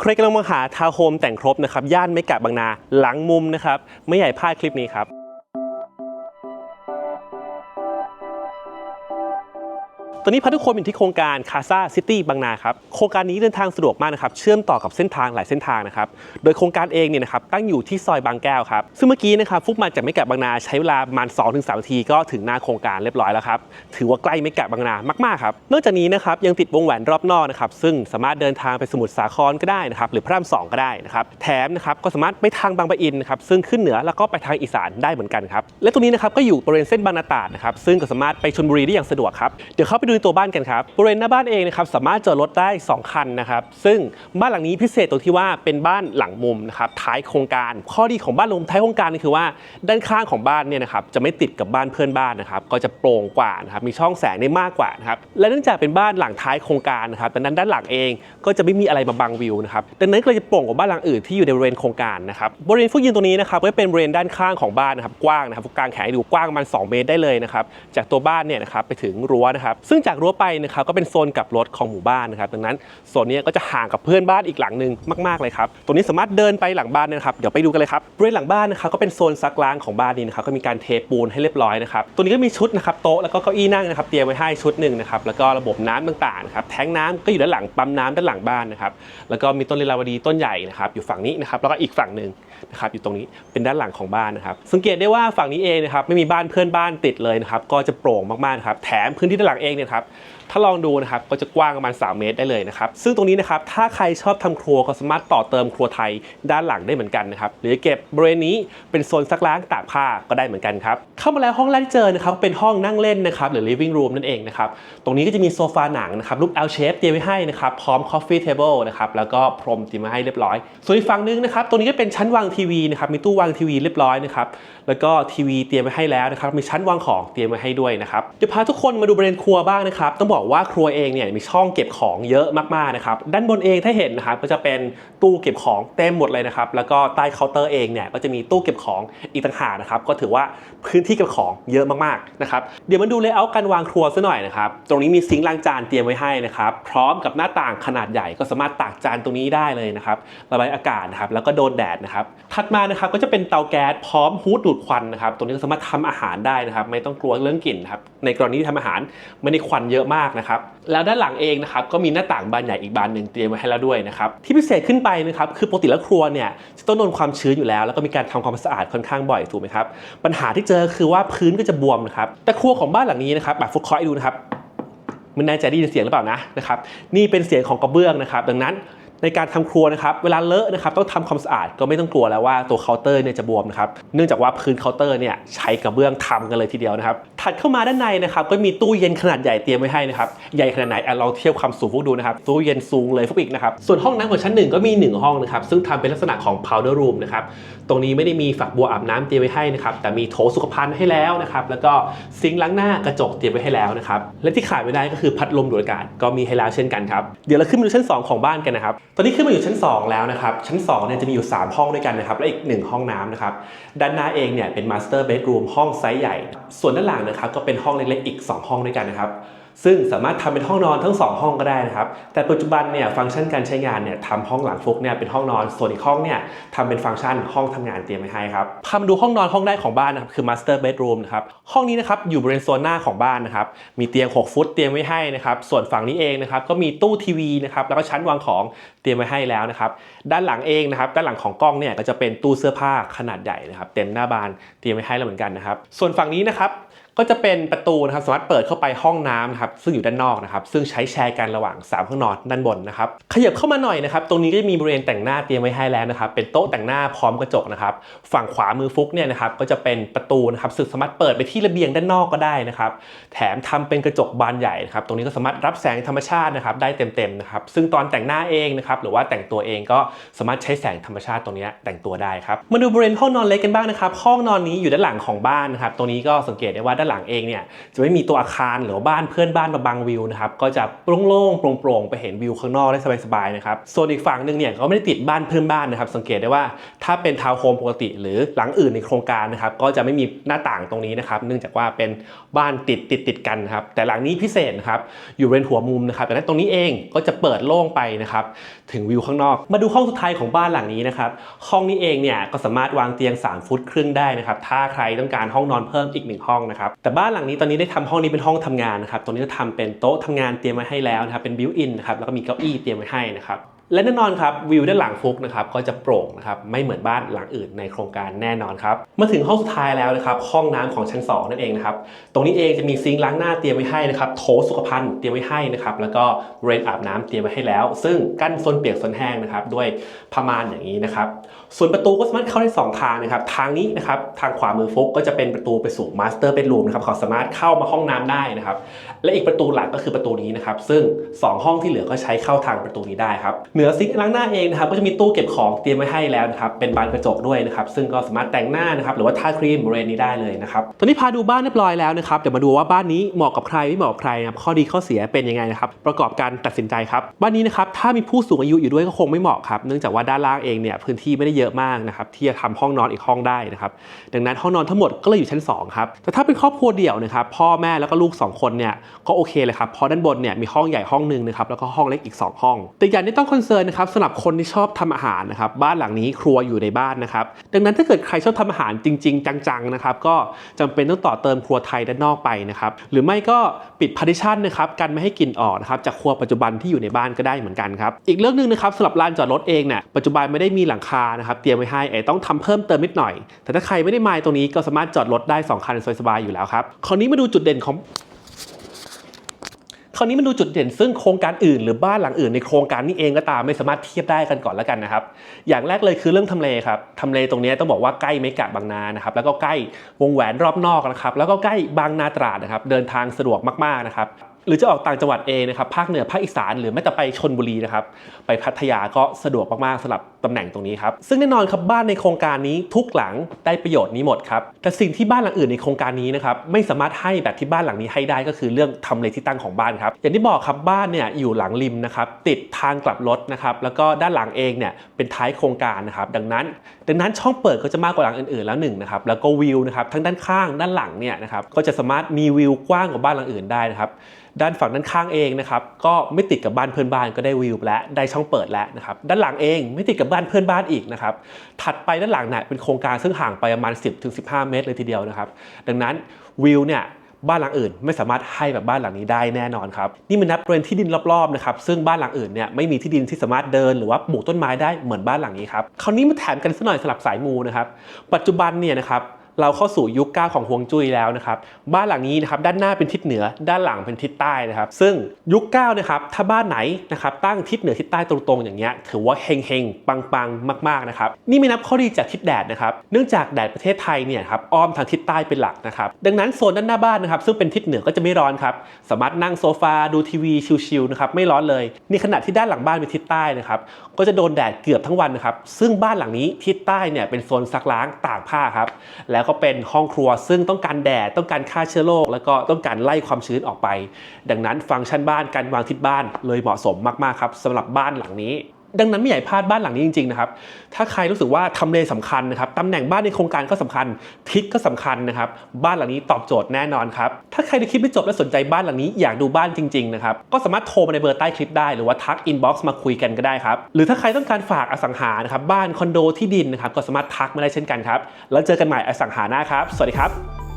ใครกำลังมองหาทาวน์โฮมแต่งครบนะครับย่านไม่กะบางนาหลังมุมนะครับไม่ใหญ่พลาดคลิปนี้ครับ ตอนนี้พาทุกคนอยู่ที่โครงการคาซาซิตี้บางนาครับ โครงการนี้เดินทางสะดวกมากนะครับ เชื่อมต่อกับเส้นทางหลายเส้นทางนะครับ โดยโครงการเองเนี่ยนะครับตั้งอยู่ที่ซอยบางแก้วครับ ซึ่งเมื่อกี้นะครับฟุกมาจากไม่กะบางนาใช้เวลาประมาณ2-3นาทีก็ถึงหน้าโครงการเรียบร้อยแล้วครับ ถือว่าใกล้ไม่กะบางนามากๆครับ นอกจากนี้นะครับยังติดวงแหวนรอบนอกนะครับ ซึ่งสามารถเดินทางไปสมุทรสาครก็ได้นะครับ หรือพระรามสองก็ได้นะครับ แถมนะครับก็สามารถไปทางบางปะอินนะครับ ซึ่งขึ้นเหนือแล้วก็ไปทางอีสานได้เหมือนกันครับ และตรงนี้นะครับก็อยู่บริเวณเส้นบางนาตราดนะครับ ซึ่งก็สามารถไปชลบุรีได้อย่างสะดวกครับ เดี๋ยวเข้าไปดูตัวบ้านกันครับบริเวณหน้าบ้านเองนะครับสามารถจอดรถได้ 2 คันนะครับซึ่งบ้านหลังนี้พิเศษตรงที่ว่าเป็นบ้านหลังมุมนะครับท้ายโครงการ ข้อดีของบ้านหลังมุมท้ายโครงการนี่คือว่าด้านข้างของบ้านเนี่ยนะครับจะไม่ติดกับบ้านเพื่อนบ้านนะครับก็จะโปร่งกว่านะครับมีช่องแสงได้มากกว่านะครับและเนื่องจากเป็นบ้านหลังท้ายโครงการนะครับดังนั้นด้านหลังเองก็จะไม่มีอะไรมาบังวิวนะครับดังนั้นก็เลยจะโปร่งกว่าบ้านหลังอื่นที่อยู่ในบริเวณโครงการนะครับบริเวณฟุตยืนตรงนี้นะครับก็เป็นบริเวณด้านข้างของบ้านนะครับกว้างนะครับกลางแขนดูกว้างประมาณ2เมตรได้เลยนะครับจากตัวบ้านเนี่ยนะครับไปถึงรั้วนะครับซึ่งจากรั้วไปนะครับก็เป็นโซนกลับรถของหมู่บ้านนะครับดังนั้นโซนนี้ก็จะห่างกับเพื่อนบ้านอีกหลังหนึ่งมากๆเลยครับตรงนี้สามารถเดินไปหลังบ้านนะครับเดี๋ยวไปดูกันเลยครับบริเวณหลังบ้านนะครับก็เป็นโซนซักล้างของบ้านนี้นะครับก็มีการเทปูนให้เรียบร้อยนะครับตัวนี้ก็มีชุดนะครับโต๊ะแล้วก็เก้าอี้นั่งนะครับเตรียมไว้ให้ชุดหนึ่งนะครับแล้วก็ระบบน้ำต่างๆนะครับแทงน้ำก็อยู่ด้านหลังปั๊มน้ำด้านหลังบ้านนะครับแล้วก็มีต้นลีลาวดีต้นใหญ่นะครับอยู่ฝั่งนี้นะครับแล้วก็อีกฝั่งหนึ่งนะครับอยู่ตรงนี้เป็นด้านหลังของบ้านนะครับสังเกตได้ว่าฝั่งนี้เองนะครับไม่มีบ้านเพื่อนบ้านติดเลยนะครับก็จะโปร่งมากๆครับแถมพื้นที่ด้านหลังเองเนี่ยครับ ถ้าลองดูนะครับก็จะกว้างประมาณ 3 เมตรได้เลยนะครับซึ่งตรงนี้นะครับถ้าใครชอบทำครัวก็สามารถต่อเติมครัวไทยด้านหลังได้เหมือนกันนะครับหรือเก็บบริเวณนี้เป็นโซนซักล้างตากผ้าก็ได้เหมือนกันครับเข้ามาแล้วห้องแรกที่เจอนะครับเป็นห้องนั่งเล่นนะครับหรือ living room นั่นเองนะครับตรงนี้ก็จะมีโซฟาหนังนะครับรูป L shape เตรียมไว้ให้นะครับพร้อม coffee table นะครับแล้วก็พรมเตรียมมาให้เรียบร้อย ส่วนอีกฝั่งหนึงนะครับตรงนี้ก็เป็นชั้นวางทีวีนะครับมีตู้วางทีวีเรียบร้อยนะครับแล้วก็ทีวีเตรียมไว้ให้แล้วนะครับมีชั้นวางของเตรียมไว้ให้ด้วยนะครับเดี๋ยวพาทุกคนมาดูบริเวณครัวบ้างนะครับต้องบอกว่าครัวเองเนี่ยมีช่องเก็บของเยอะมากๆนะครับด้านบนเองถ้าเห็นนะครับก็จะเป็นตู้เก็บของเต็มหมดเลยนะครับแล้วก็ใต้เคาน์เตอร์เองเนี่ยก็จะมีตู้เก็บของอีกต่างหากนะครับก็ถือว่าพื้นที่เก็บของเยอะมากๆนะครับเดี๋ยวมาดูเลเยอร์การวางครัวซะหน่อยนะครับตรงนี้มีซิงค์ล้างจานเตรียมไว้ให้นะครับพร้อมกับหน้าต่างขนาดใหญ่ก็สามารถตากจานตรงนี้ได้เลยนะครับระบายอากาศนะครับแล้วก็โดนแดดนะครับถัดมานะครับก็จะเป็นเตาแก๊สพร้อมฮูดดูดควันนะครับตรงนี้ก็สามารถทำอาหารได้นะครับไม่ต้องกลัวเรื่องกลิ่นครับในกรณีที่ทำอาหารไม่ได้ควันเยอะมากนะครับ แล้วด้านหลังเองนะครับก็มีหน้าต่างบานใหญ่อีกบานหนึ่งเตรียมไว้ให้แล้วด้วยนะครับที่พิเศษขึ้นไปนะครับคือปกติแล้วครัวเนี่ยจะต้องโดนความชื้นอยู่แล้ว แล้วก็มีการทำความสะอาดค่อนข้างบ่อยถูกไหมครับปัญหาที่เจอคือว่าพื้นก็จะบวมนะครับแต่ครัวของบ้านหลังนี้นะครับแบบฟุตคอยดูนะครับม่แน่ใจได้ยินเสียงหรือเปล่านะนะครับนี่เป็นเสียงของกระเบื้องนะครับ ดังนั้นในการทำครัวนะครับเวลาเลอะนะครับต้องทำความสะอาดก็ไม่ต้องกลัวแล้วว่าตัวเคาน์เตอร์เนี่ยจะบวมนะครับเนื่องจากว่าพื้นเคาน์เตอร์เนี่ยใช้กระเบื้องทำกันเลยทีเดียวนะครับถัดเข้ามาด้านในนะครับก็มีตู้เย็นขนาดใหญ่เตรียมไว้ให้นะครับใหญ่ขนาดไหนอะลองเทียบความสูงพวกดูนะครับตู้เย็นสูงเลยพวกอีกนะครับส่วนห้องน้ำของชั้นหนึ่งก็มีหนึ่งห้องนะครับซึ่งทำเป็นลักษณะของ powder room นะครับตรงนี้ไม่ได้มีฝักบัวอาบน้ำเตรียมไว้ให้นะครับแต่มีโถสุขภัณฑ์ให้แล้วนะครับแล้วก็ซิงค์ล้างหน้ากระจกเตรียมไว้ให้แล้วนะครับและที่ขาดไม่ได้ก็คือพัดลมดูดอากาศก็มีให้แล้วเช่นกันครับเดี๋ยวเราขึ้นมาดูชั้น 2 ของบ้านกันนะครับตอนนี้ขึ้นมาอยู่ชั้น 2 แล้วนะครับชั้น2เนี่ยจะมีอยู่ 3 ห้องด้วยกันนะครับและอีก 1 ห้องน้ำนะครับด้านหน้าเองเนี่ยเป็น master bedroom ห้องไซส์ใหญ่ ส่วนด้านหลังนะครับก็เป็นห้องเล็กๆอีก 2 ห้องด้วยกันนะครับซึ่งสามารถทำเป็นห้องนอนทั้ง 2 ห้องก็ได้นะครับ แต่ปัจจุบันเนี่ยฟังก์ชันการใช้งานเนี่ยทำห้องหลังฟุกเนี่ยเป็นห้องนอน ส่วนอีกห้องเนี่ยทำเป็นฟังก์ชันห้องทำงานเตรียมไว้ให้ครับพามาดูห้องนอนห้องแรกของบ้านนะครับคือ master bedroom นะครับ ห้องนี้นะครับอยู่บริเวณโซนหน้าของบ้านนะครับ มีเตียง 6 ฟุตเตรียมไว้ให้นะครับ ส่วนฝั่งนี้เองนะครับก็มีตู้ทีวีนะครับ แล้วก็ชั้นวางของเตรียมไว้ให้แล้วนะครับ ด้านหลังเองนะครับ ด้านหลังของกล้องเนี่ยก็จะเป็นตู้เสื้อผ้าขนาดใหญ่นะครับ เต็มหน้าบานเตรียมไว้ให้แล้วเหมือนกันนะครับ ส่วนฝั่งนี้นะครับ ก็จะเป็นประตูนะครับสามารถเปิดเข้าไปห้องน้ำนะครับซึ่งอยู่ด้านนอกนะครับซึ่งใช้แชร์กันระหว่าง 3 ห้องนอนด้านบนนะครับขยับเข้ามาหน่อยนะครับตรงนี้ก็จะมีบริเวณแต่งหน้าเตรียมไว้ให้แล้วนะครับเป็นโต๊ะแต่งหน้าพร้อมกระจกนะครับฝั่งขวามือฟุกเนี่ยนะครับก็จะเป็นประตูนะครับซึ่งสามารถเปิดไปที่ระเบียงด้านนอกก็ได้นะครับแถมทำเป็นกระจกบานใหญ่นะครับตรงนี้ก็สามารถรับแสงธรรมชาตินะครับได้เต็มๆนะครับซึ่งตอนแต่งหน้าเองนะครับหรือว่าแต่งตัวเองก็สามารถใช้แสงธรรมชาติตรงนี้แต่งตัวได้ครับมาดูบริเวณห้องนอนเล็กกันบ้างนะครับห้องนอนนี้อยู่ด้านหลังของบ้านนะครับตรงนี้ก็สังเกตได้ว่าด้านหลังเองเนี่ยจะไม่มีตัวอาคารหรือบ้านเพื่อนบ้านมาบังวิวนะครับก็จะโล่งๆโปร่งๆไปเห็นวิวข้างนอกได้สบายๆนะครับส่วนอีกฝั่งหนึ่งเนี่ยก็ไม่ได้ติดบ้านเพื่อนบ้านนะครับ สังเกตได้ว่าถ้าเป็นทาวน์โฮมปกติ หรือหลังอื่นในโครงการนะครับก็จะไม่มีหน้าต่างตรงนี้นะครับเนื่องจากว่าเป็นบ้านติดติดติดกันครับแต่หลังนี้พิเศษนะครับอยู่บริเวณหัวมุมนะครับแต่นั้นตรงนี้เองก็จะเปิดโล่งไปนะครับถึงวิวข้างนอก มาดูห้องสุดท้ายของบ้านหลังนี้นะครับห้องนี้เองเนี่ยก็สามารถวางเตียง 3 ฟุตครึ่งได้นะครับถ้าใครต้องการห้องนอนเพิ่มอีกหนึ่งห้องนะครับแต่บ้านหลังนี้ตอนนี้ได้ทำห้องนี้เป็นห้องทำงานนะครับตรงนี้จะทำเป็นโต๊ะทำงานเตรียมไว้ให้แล้วนะครับเป็นบิวอินนะครับแล้วก็มีเก้าอี้เตรียมไว้ให้นะครับ และแน่นอนครับวิวด้านหลังฟุกนะครับก็จะโปร่งนะครับไม่เหมือนบ้านหลังอื่นในโครงการแน่นอนครับมาถึงห้องสุดท้ายแล้วนะครับห้องน้ำของชั้น 2 นั่นเองนะครับตรงนี้เองจะมีซิงค์ล้างหน้าเตรียมไว้ให้นะครับโถสุขภัณฑ์เตรียมไว้ให้นะครับแล้วก็เรนอาบน้ำเตรียมไว้ให้แล้ว ซึ่งกั้นโซนเปียกโซนแห้งนะครับด้วยผ้าม่านอย่างนี้นะครับส่วนประตูก็สามารถเข้าได้สองทางนะครับทางนี้นะครับทางขวามือฟุกก็จะเป็นประตูไปสู่มาสเตอร์เบดรูมนะครับเขาสามารถเข้ามาห้องน้ำได้นะครับและอีกประตูหลักก็คือประตูนี้นะครับซึ่ง 2 ห้องที่เหลือก็ใช้เข้าทางประตูนี้ได้ครับเหนือซิงล้างหน้าเองนะครับก็จะมีตู้เก็บของเตรียมไว้ให้แล้วนะครับเป็นบานกระจกด้วยนะครับซึ่งก็สามารถแต่งหน้านะครับหรือว่าทาครีมบริเวณนี้ได้เลยนะครับตอนนี้พาดูบ้านเรียบร้อยแล้วนะครับเดี๋ยวมาดูว่าบ้านนี้เหมาะกับใครไม่เหมาะกับใครนะครับข้อดีข้อเสียเป็นยังไงนะครับประกอบการตัดสินใจครับบ้านนี้นะครับถ้ามีผู้สูงอายุอยู่ด้วยก็คงไม่เหมาะครับเนื่องจากว่าด้านล่างเองเนี่ยพื้นที่ไม่ได้เยอะมากนะครับที่จะทำห้องนอนอีกห้องได้นะครับดังนั้นห้องนอนทั้งหมดก็เลยอยู่ชั้น2ครับแต่ถ้าเป็นครอบครัวเดี่ยวนะครับพ่อแม่แล้วก็ลูก 2 คนเนี่ยก็โอเคเลยครับเพราะด้านบนเนี่ยมีห้องใหญ่ห้องหนึ่งนะครับแล้วก็ห้องเล็กอีก 2 ห้องแต่อย่างที่ต้องคอนเซิร์นนะครับสำหรับคนที่ชอบทำอาหารนะครับบ้านหลังนี้ครัวอยู่ในบ้านนะครับดังนั้นถ้าเกิดใครชอบทำอาหารจริง ๆ จังๆนะครับก็จำเป็นต้องต่อเติมครัวไทยด้านนอกไปนะครับหรือไม่ก็ปิดพาร์ติชันนะครับกันไม่ให้กลิ่นออกนะครับจากครัวปัจจุบันที่อยู่ในบ้านก็ได้เหมือนกันครับอีกเรื่องหนึ่งนะครับสำหรับลานจอดรถเองเนี่ยปัจจุบันไม่ได้มีหลังคานะครับเตรียมไว้ให้เอ๋ต้องทำเพิ่มเติมนิดหน่อย แต่ถ้าใครไม่ได้มายตรงนี้ก็สามารถจอดรถได้สองคันสบายๆอยู่แล้วครับคราวนี้มาดูจุดเด่นของ ราวนี้มันดูจุดเด่นซึ่งโครงการอื่น หรือบ้านหลังอื่นในโครงการนี้เองก็ตามไม่สามารถเทียบได้กันก่อนแล้วกันนะครับ อย่างแรกเลยคือเรื่องทำเลครับทำเลตรงนี้ต้องบอกว่าใกล้เมกะบางนานะครับแล้วก็ใกล้วงแหวนรอบนอกนะครับแล้วก็ใกล้บางนาตราดนะครับเดินทางสะดวกมากๆนะครับ รือจะออกต่างจังหวัดเองนะครับภาคเหนือภาคอีสานหรือแม้แต่ไปชนบุรีนะครับไปพัทยาก็สะดวกมากๆสำหรับตำแหน่งตรงนี้ครับซึ่งแน่นอนครับบ้านในโครงการนี้ทุกหลังได้ประโยชน์นี้หมดครับแต่สิ่งที่บ้านหลังอื่นในโครงการนี้นะครับไม่สามารถให้แบบที่บ้านหลังนี้ให้ได้ก็คือเรื่องทำเลที่ตั้งของบ้านครับอย่างที่บอกครับบ้านเนี่ยอยู่หลังริมนะครับติดทางกลับรถนะครับแล้วก็ด้านหลังเองเนี่ยเป็นท้ายโครงการนะครับดังนั้น ดังนั้นช่องเปิดก็จะมากกว่าหลังอื่นๆแล้วหนึ่งนะครับแล้วก็วิวนะครับทั้งด้านข้างด้านหลังเนี่ยนะครับก็จะสามารถมีวิวกว้างกว่าบ้านหลังอื่นได้นะครับด้านฝั่งด้านข้างเองนะครับก็ไม่ติดกับบ้านเพื่อนบ้านก็ได้วิวและได้ช่องเปิดแล้วนะครับด้านหลังเองไม่ติดกับบ้านเพื่อนบ้านอีกนะครับถัดไปด้านหลังเนี่ยเป็นโครงการซึ่งห่างไปประมาณ 10-15 เมตรเลยทีเดียวนะครับดังนั้นวิวเนี่ยบ้านหลังอื่นไม่สามารถให้แบบบ้านหลังนี้ได้แน่นอนครับนี่มันนับเป็นที่ดินรอบๆนะครับซึ่งบ้านหลังอื่นเนี่ยไม่มีที่ดินที่สามารถเดินหรือว่าปลูกต้นไม้ได้เหมือนบ้านหลังนี้ครับคราวนี้มาแถมกันสักหน่อยสลับสายมูนะครับปัจจุบันเนี่ยนะครับ เราเข้าสู่ยุคก้าของฮวงจุ้ยแล้วนะครับ บ้านหลังนี้นะครับด้านหน้าเป็นทิศเหนือด้านหลังเป็นทิศใต้นะครับ ซึ่งยุคก้านะครับถ้าบ้านไหนนะครับตั้งทิศเหนือทิศใต้ตรงๆอย่างเงี้ยถือว่าเฮงเฮงๆปังๆมากๆนะครับนี่ไม่นับข้อดีจากทิศแดดนะครับเนื่องจากแดดประเทศไทยเนี่ยครับอ้อมทางทิศใต้เป็นหลักนะครับดังนั้นโซนด้านหน้าบ้านนะครับซึ่งเป็นทิศเหนือก็จะไม่ร้อนครับสามารถนั่งโซฟาดูทีวีชิลๆนะครับไม่ร้อนเลยในขณะที่ด้านหลังบ้านเป็นทิศใต้นะครับก็จะโดนแดดเกือบทั้งวันนะครับซึ่งบ้านหลังนี้ทิศใต้เนี่ยเป็นโซนซักล้างตากผ้าครับแล้วก็เป็นห้องครัว ซึ่งต้องการแดดต้องการฆ่าเชื้อโรคแล้วก็ต้องการไล่ความชื้นออกไป ดังนั้นฟังก์ชันบ้านการวางทิศบ้านเลยเหมาะสมมากๆครับสำหรับบ้านหลังนี้ ดังนั้นไม่ให้พลาดบ้านหลังนี้จริงๆนะครับ ถ้าใครรู้สึกว่าทำเลสำคัญนะครับตำแหน่งบ้านในโครงการก็สำคัญ ทิศก็สำคัญนะครับ บ้านหลังนี้ตอบโจทย์แน่นอนครับ ถ้าใครได้คลิปไม่จบและสนใจบ้านหลังนี้อยากดูบ้านจริงๆนะครับ ก็สามารถโทรมาในเบอร์ใต้คลิปได้ หรือว่าทักอินบ็อกซ์มาคุยกันก็ได้ครับ หรือถ้าใครต้องการฝากอสังหานะครับ บ้านคอนโดที่ดินนะครับ ก็สามารถทักมาได้เช่นกันครับ แล้วเจอกันใหม่อสังหาหน้าครับ สวัสดีครับ